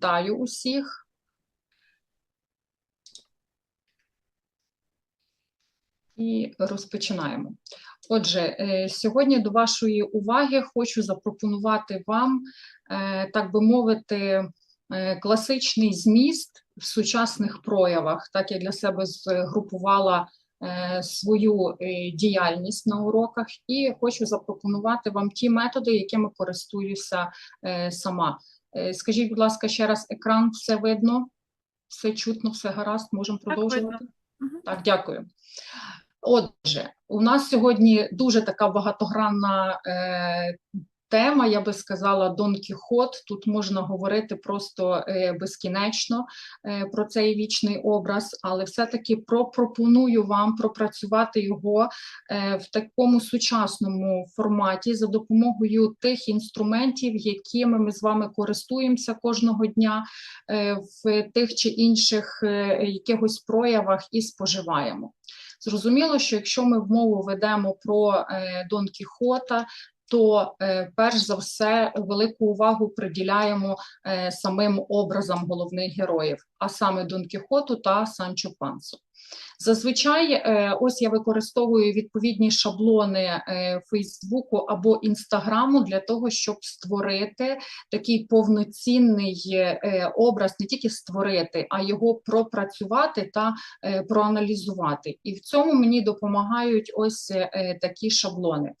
Вітаю усіх. І розпочинаємо. Отже, е, сьогодні до вашої уваги хочу запропонувати вам, е, так би мовити, е, класичний зміст в сучасних проявах. Так я для себе згрупувала свою діяльність на уроках, і хочу запропонувати вам ті методи, якими користуюся сама. Е, Скажіть, будь ласка, ще раз екран, все видно, все чутно, все гаразд, можемо продовжувати? Так. Так, дякую. Отже, у нас сьогодні дуже така багатогранна е, тема, я би сказала, Дон Кіхот. Тут можна говорити просто е, безкінечно е, про цей вічний образ, але все-таки пропоную вам пропрацювати його е, в такому сучасному форматі за допомогою тих інструментів, якими ми з вами користуємося кожного дня в тих чи інших якихось проявах і споживаємо. Зрозуміло, що якщо ми мову ведемо про Дон Кіхота, то е, перш за все велику увагу приділяємо е, самим образам головних героїв, а саме Дон Кіхоту та Санчо Пансо. Зазвичай, е, ось я використовую відповідні шаблони Фейсбуку або Інстаграму для того, щоб створити такий повноцінний образ, не тільки створити, а його пропрацювати та проаналізувати. І в цьому мені допомагають ось такі шаблони.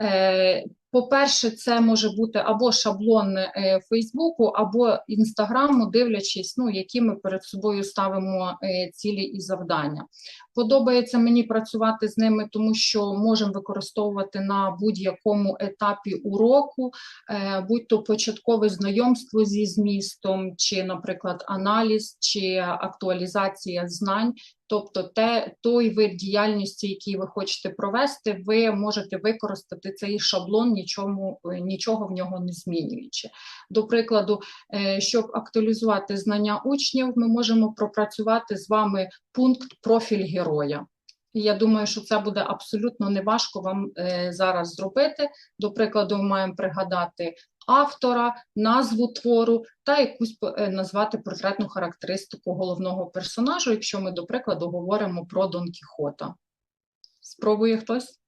uh, По-перше, це може бути або шаблон е, Фейсбуку, або Інстаграму, дивлячись, ну, які ми перед собою ставимо е, цілі і завдання. Подобається мені працювати з ними, тому що можемо використовувати на будь-якому етапі уроку, е, будь-то початкове знайомство зі змістом, чи, наприклад, аналіз, чи актуалізація знань. Тобто те, той вид діяльності, який ви хочете провести, ви можете використати цей шаблон, нічому, нічого в нього не змінюючи. До прикладу, е, щоб актуалізувати знання учнів, ми можемо пропрацювати з вами пункт профіль героя. Я думаю, що це буде абсолютно неважко вам е, зараз зробити. До прикладу, ми маємо пригадати автора, назву твору та якусь е, назвати портретну характеристику головного персонажу, якщо ми, до прикладу, говоримо про Дон Кіхота. Спробує хтось?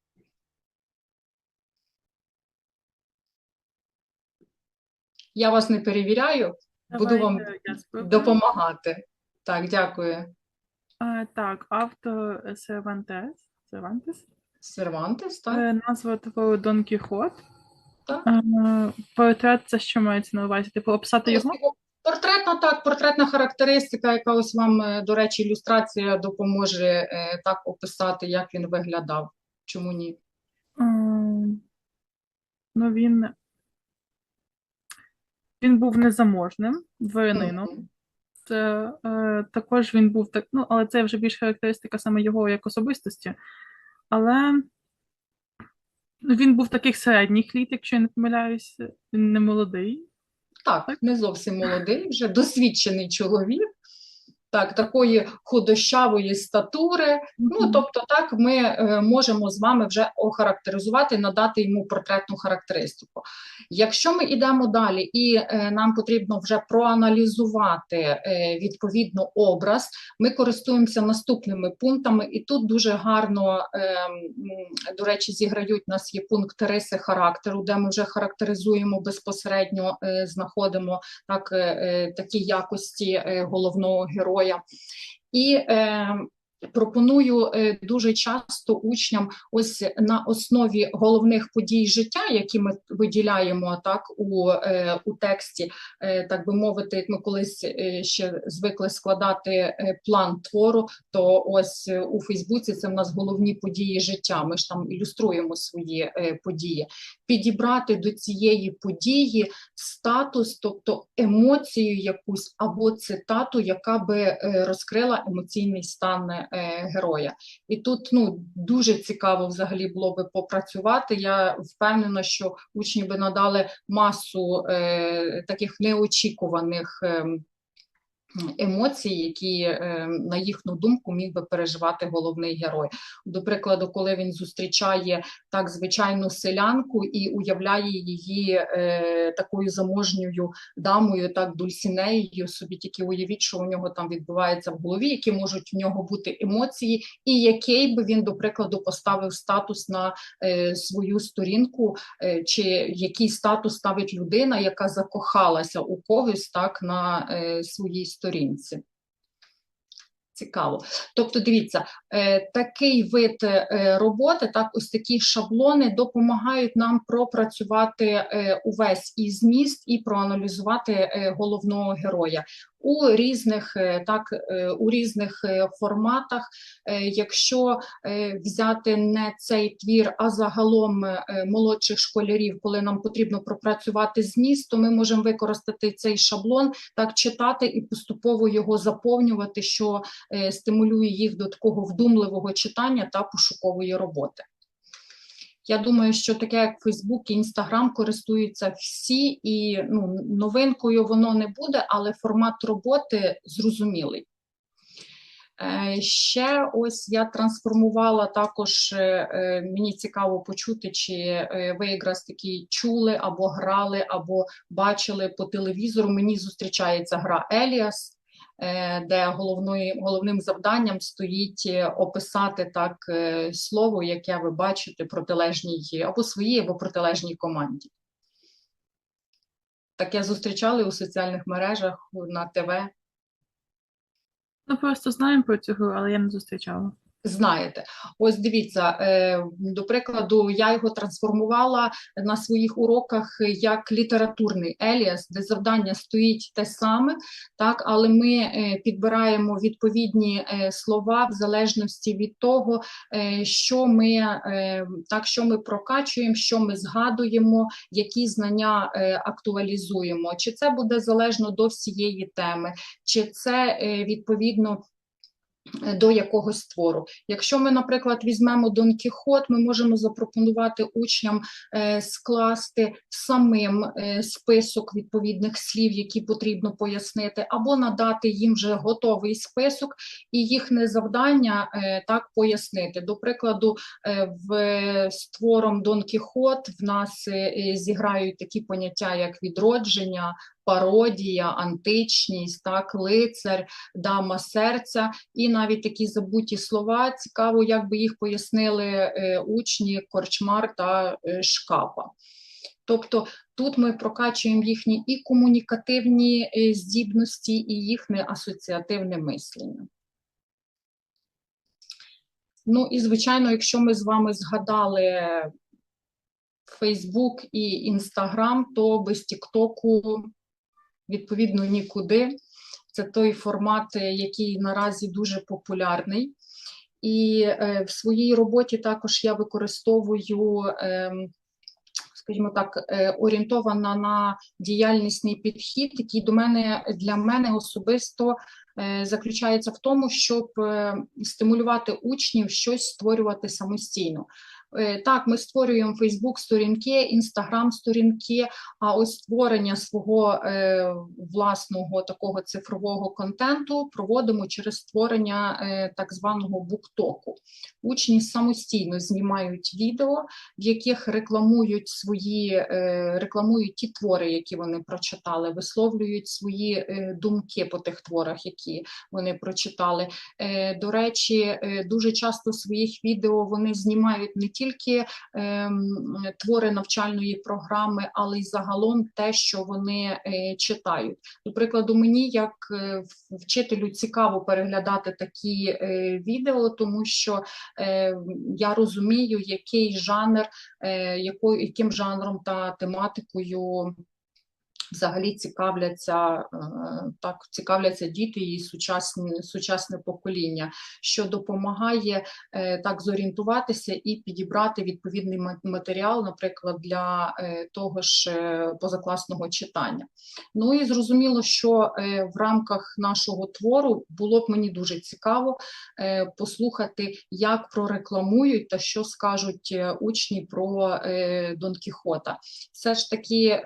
Я вас не перевіряю, буду вам Давайте я спробую. допомагати. Так, дякую. Е, Так, авто Сервантес. Сервантес. Сервантес, так? Е, Назва твору Дон Кіхот. Так. Е, Портрет це що мається на увазі? Типу описати його? Портретна, так, портретна характеристика, яка ось вам, е, до речі, ілюстрація допоможе е, так описати, як він виглядав. Чому ні? Ем, Ну, він, він був незаможним дворянином. Це, е, також він був так, ну, але це вже більш характеристика саме його як особистості. Але він був таких середніх літ, якщо я не помиляюсь, він не молодий. Так, не зовсім молодий, вже досвідчений чоловік, так, такої худощавої статури. Ну, тобто, так, ми е, можемо з вами вже охарактеризувати, надати йому портретну характеристику. Якщо ми йдемо далі, і е, нам потрібно вже проаналізувати е, відповідно образ, ми користуємося наступними пунктами, і тут дуже гарно, е, до речі, зіграють у нас є пункт риси характеру, де ми вже характеризуємо безпосередньо, е, знаходимо так, такі якості е, головного героя. І е, пропоную е, дуже часто учням ось на основі головних подій життя, які ми виділяємо так у, е, у тексті, е, так би мовити, ми колись е, ще звикли складати план твору, то ось у Фейсбуці це в нас головні події життя. Ми ж там ілюструємо свої події. Підібрати до цієї події статус, тобто емоцію якусь або цитату, яка би розкрила емоційний стан героя. І тут ну, дуже цікаво взагалі було би попрацювати. Я впевнена, що учні би надали масу е, таких неочікуваних. Ем, емоції, які, е, на їхню думку, міг би переживати головний герой. До прикладу, коли він зустрічає так звичайну селянку і уявляє її е, такою заможньою дамою, так дульсінеєю, собі тільки уявіть, що у нього там відбувається в голові, які можуть в нього бути емоції, і який би він, до прикладу, поставив статус на е, свою сторінку, е, чи який статус ставить людина, яка закохалася у когось так на е, своїй сторінці. Цікаво. Тобто, дивіться, е, такий вид е, роботи, так, ось такі шаблони допомагають нам пропрацювати е, увесь і зміст, і проаналізувати головного героя у різних е, так, е, у різних е, форматах. Якщо взяти не цей твір, а загалом молодших школярів, коли нам потрібно пропрацювати зміст, то ми можемо використати цей шаблон, так читати і поступово його заповнювати, що стимулює їх до такого вдумливого читання та пошукової роботи. Я думаю, що таке, як Facebook і Instagram, користуються всі, і ну, новинкою воно не буде, але формат роботи зрозумілий. Е, Ще ось я трансформувала також, е, е, мені цікаво почути, чи ви якраз таки чули або грали, або бачили по телевізору. Мені зустрічається гра Еліас, де головною, головним завданням стоїть е, описати так е, слово, яке ви бачите протилежній або своїй, або протилежній команді. Таке зустрічали у соціальних мережах на ТВ. Ну, просто знаємо про цього, але я не зустрічала. Знаєте, ось дивіться, е, до прикладу, я його трансформувала на своїх уроках як літературний Еліас, де завдання стоїть те саме, так, але ми е, підбираємо відповідні е, слова в залежності від того, е, що ми е, так, що ми прокачуємо, що ми згадуємо, які знання е, актуалізуємо. Чи це буде залежно до всієї теми, чи це е, відповідно до якогось твору. Якщо ми, наприклад, візьмемо Дон Кіхот, ми можемо запропонувати учням е, скласти самим е, список відповідних слів, які потрібно пояснити, або надати їм вже готовий список і їхнє завдання е, так пояснити. До прикладу, е, в з твором Дон Кіхот в нас е, е, зіграють такі поняття, як відродження, пародія, античність, так, лицар, дама серця, і навіть такі забуті слова. Цікаво, як би їх пояснили е, учні Корчмар та е, Шкапа. Тобто тут ми прокачуємо їхні і комунікативні е, здібності, і їхнє асоціативне мислення. Ну і звичайно, якщо ми з вами згадали Facebook і Instagram, то без TikTok відповідно нікуди. Це той формат, е, який наразі дуже популярний. І е, в своїй роботі також я використовую, е, скажімо так, е, орієнтована на діяльнісний підхід, який до мене для мене особисто е, заключається в тому, щоб е, стимулювати учнів щось створювати самостійно. Е, Так, ми створюємо Facebook сторінки, Instagram сторінки, а ось створення свого е, власного такого цифрового контенту проводимо через створення е, так званого буктоку. Учні самостійно знімають відео, в яких рекламують свої рекламують ті твори, які вони прочитали, висловлюють свої думки по тих творах, які вони прочитали. До речі, дуже часто в своїх відео вони знімають не тільки е, твори навчальної програми, але й загалом те, що вони е, читають. До прикладу, мені як е, вчителю цікаво переглядати такі е, відео, тому що е, я розумію, який жанр, е, яким жанром та тематикою взагалі цікавляться е, так, цікавляться діти і сучасне, сучасне покоління, що допомагає е, так зорієнтуватися і підібрати відповідний матеріал, наприклад, для е, того ж позакласного читання. Ну і зрозуміло, що в рамках нашого твору було б мені дуже цікаво послухати, як прорекламують та що скажуть учні про Дон Кіхота. Все ж таки.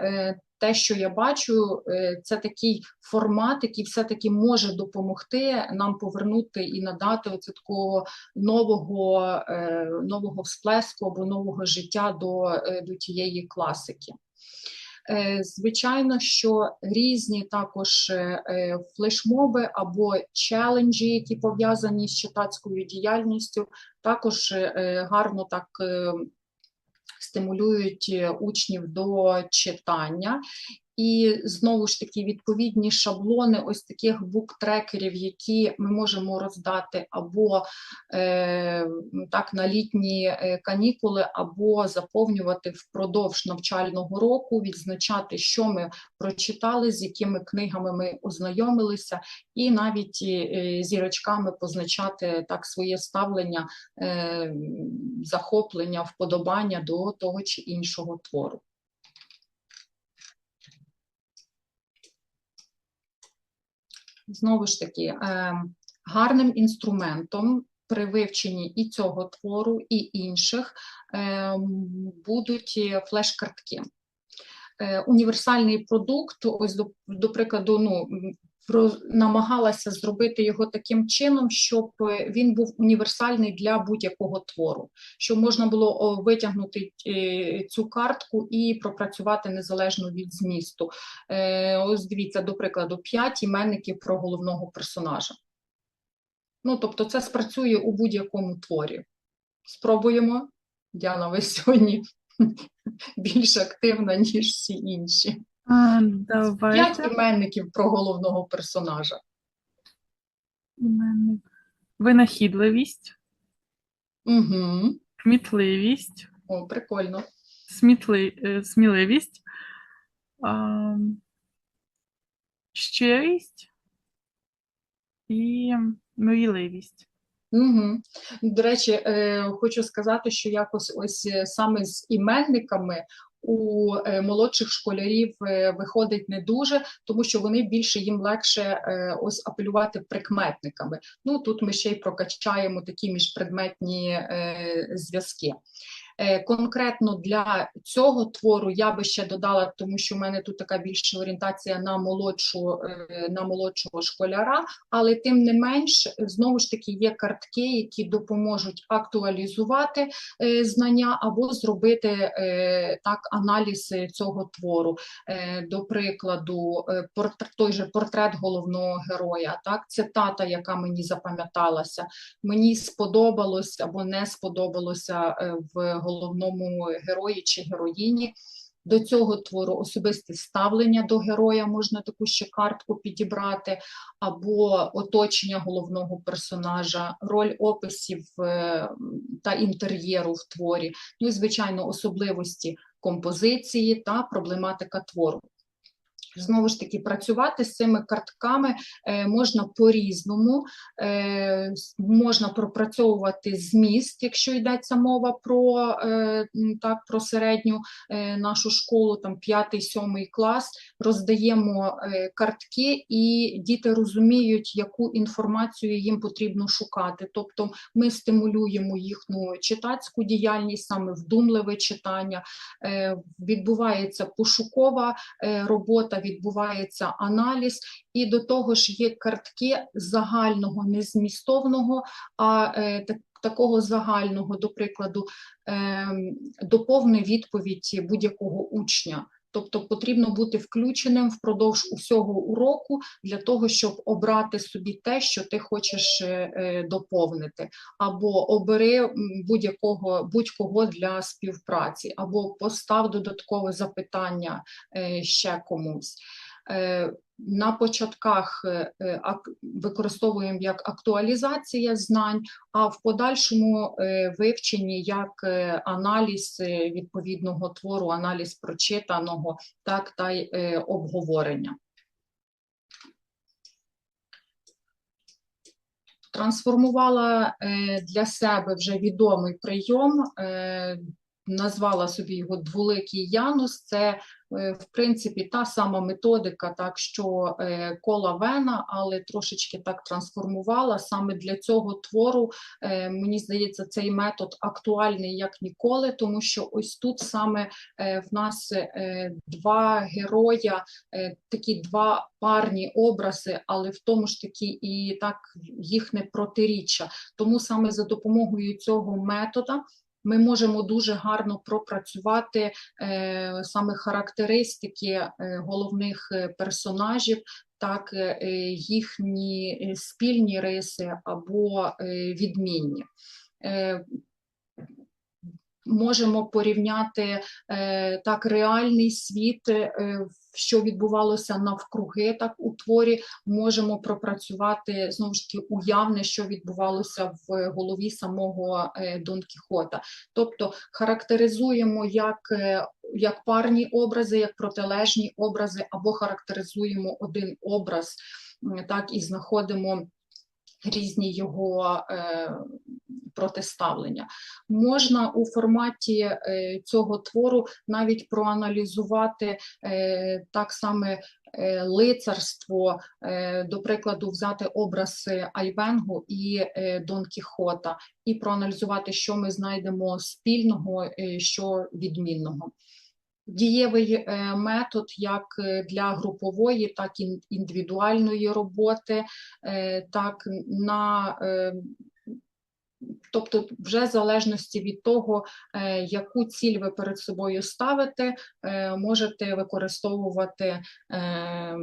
Те, що я бачу, е, це такий формат, який все-таки може допомогти нам повернути і надати оце такого нового, е, нового всплеску або нового життя до, е, до тієї класики. Звичайно, що різні також флешмоби або челенджі, які пов'язані з читацькою діяльністю, також гарно так стимулюють е, учнів до читання. І знову ж таки відповідні шаблони ось таких буктрекерів, які ми можемо роздати або е, так на літні е, канікули, або заповнювати впродовж навчального року, відзначати, що ми прочитали, з якими книгами ми ознайомилися, і навіть е, зірочками позначати так своє ставлення, е, захоплення, вподобання до того чи іншого твору. Знову ж таки, е, гарним інструментом при вивченні і цього твору, і інших е, будуть е, флеш-картки. Е, Універсальний продукт, ось до, до прикладу, ну, намагалася зробити його таким чином, щоб е, він був універсальний для будь-якого твору, щоб можна було витягнути е, цю картку і пропрацювати незалежно від змісту. Е, Ось дивіться, до прикладу, п'ять іменників про головного персонажа. Ну, тобто, це спрацює у будь-якому творі. Спробуємо. Діана, ви сьогодні більш активна, ніж всі інші. А, П'ять давайте. іменників про головного персонажа. Іменник. Винахідливість, Угу. кмітливість, О, прикольно. смітли... е, сміливість, а, щирість і мрійливість. Угу. До речі, е, хочу сказати, що якось ось е, саме з іменниками у е, молодших школярів е, виходить не дуже, тому що вони більше їм легше е, ось апелювати прикметниками. Ну тут ми ще й прокачаємо такі міжпредметні зв'язки. Е, Конкретно для цього твору я би ще додала, тому що в мене тут така більша орієнтація на молодшу, е, на молодшого школяра, але тим не менш, знову ж таки, є картки, які допоможуть актуалізувати е, знання або зробити так аналіз цього твору. До прикладу, той же портрет головного героя, так, цитата, яка мені запам'яталася, мені сподобалось або не сподобалося в головному герої чи героїні. До цього твору особисте ставлення до героя можна таку ще картку підібрати, або оточення головного персонажа, роль описів е, та інтер'єру в творі, ну і, звичайно, особливості композиції та проблематика твору. Знову ж таки, працювати з цими картками е, можна по-різному, е, можна пропрацьовувати зміст, якщо йдеться мова про, е, так, про середню нашу школу, там 5-7 клас, роздаємо картки, і діти розуміють, яку інформацію їм потрібно шукати. Тобто ми стимулюємо їхню читацьку діяльність, саме вдумливе читання, відбувається пошукова робота, відбувається аналіз, і до того ж є картки загального, не змістовного, а е, так- такого загального, до прикладу, ем, доповни відповідь будь-якого учня. Тобто потрібно бути включеним впродовж усього уроку для того, щоб обрати собі те, що ти хочеш е, е, доповнити, або обери будь-якого будь-кого для співпраці, або постав додаткове запитання е, ще комусь. Е, На початках е, е, використовуємо як актуалізація знань, а в подальшому вивченні як аналіз відповідного твору, аналіз прочитаного, так та й обговорення. Трансформувала для себе вже відомий прийом. Назвала собі його дволикий Янус. Це е, в принципі та сама методика, так що е, кола вена, але трошечки так трансформувала. Саме для цього твору е, мені здається, цей метод актуальний як ніколи, тому що ось тут саме в нас два героя, такі два парні образи, але в тому ж таки і так їхнє протиріччя. Тому саме за допомогою цього метода ми можемо дуже гарно пропрацювати е, саме характеристики е, головних е, персонажів, так їхні спільні риси або відмінні. Можемо порівняти е, так реальний світ, е, що відбувалося навкруги, так у творі можемо пропрацювати знову ж таки уявне, що відбувалося в голові самого е, Дон Кіхота. Тобто характеризуємо як, як парні образи, як протилежні образи, або характеризуємо один образ, так і знаходимо різні його е, протиставлення. Можна у форматі е, цього твору навіть проаналізувати е, так саме е, лицарство, до прикладу, взяти образ Айвенгу і Дон Кіхота, і проаналізувати, що ми знайдемо спільного, що відмінного. Дієвий е, метод як е, для групової, так і індивідуальної роботи, е, так на Тобто, вже в залежності від того, е, яку ціль ви перед собою ставите, е, можете використовувати е,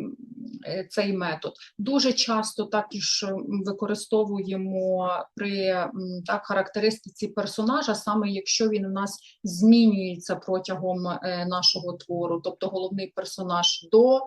цей метод. Дуже часто також використовуємо при так, характеристиці персонажа, саме якщо він у нас змінюється протягом нашого твору, тобто головний персонаж до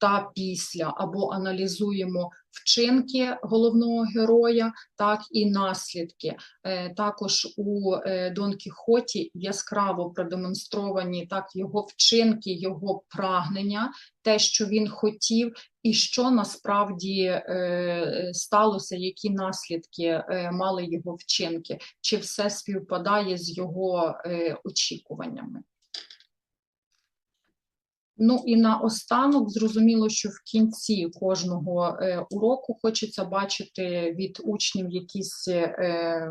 та після, або аналізуємо вчинки головного героя, так і наслідки. Е, Також у е, Дон Кіхоті яскраво продемонстровані так його вчинки, його прагнення, те, що він хотів, і що насправді е, сталося, які наслідки мали його вчинки, чи все співпадає з його очікуваннями. Ну і наостанок зрозуміло, що в кінці кожного е, уроку хочеться бачити від учнів якийсь е,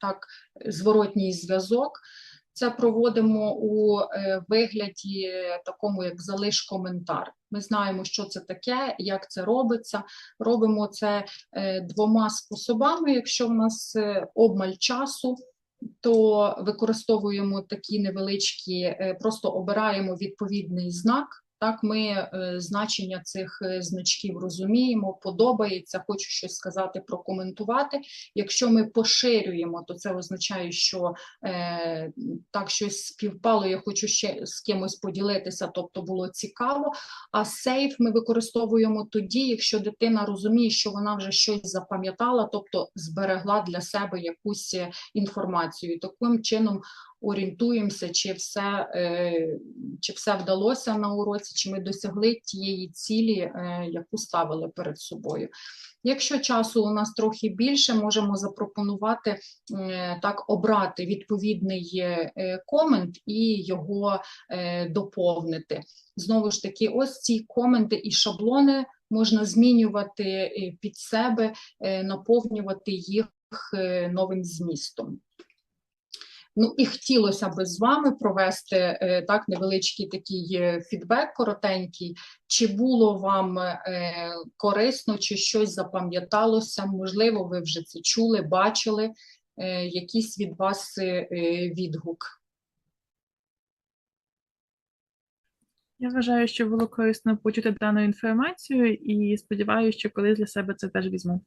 так зворотній зв'язок. Це проводимо у е, вигляді такому, як залиш коментар. Ми знаємо, що це таке, як це робиться. Робимо це е, двома способами. Якщо в нас е, обмаль часу, то використовуємо такі невеличкі, е, просто обираємо відповідний знак. Так, ми е, значення цих е, значків розуміємо, подобається, хочу щось сказати, прокоментувати. Якщо ми поширюємо, то це означає, що е, так щось співпало, я хочу ще з кимось поділитися, тобто було цікаво. А сейф ми використовуємо тоді, якщо дитина розуміє, що вона вже щось запам'ятала, тобто зберегла для себе якусь е, інформацію. Таким чином орієнтуємося, чи все, е, чи все вдалося на уроці, чи ми досягли тієї цілі, е, яку ставили перед собою. Якщо часу у нас трохи більше, можемо запропонувати е, так обрати відповідний комент і його доповнити. Знову ж таки, ось ці коменти і шаблони можна змінювати під себе, наповнювати їх новим змістом. Ну і хотілося би з вами провести е, так невеличкий такий е, фідбек коротенький. Чи було вам е, корисно, чи щось запам'яталося? Можливо, ви вже це чули, бачили, якийсь від вас відгук. Я вважаю, що було корисно почути дану інформацію і сподіваюся, що колись для себе це теж візьму.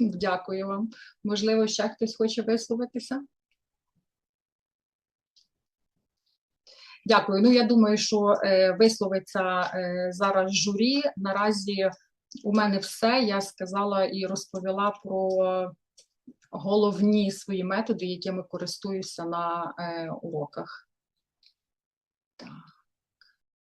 Дякую вам. Можливо, ще хтось хоче висловитися? Дякую. Ну, я думаю, що е, висловиться е, зараз журі. Наразі у мене все. Я сказала і розповіла про головні свої методи, якими користуюся на е, уроках. Так.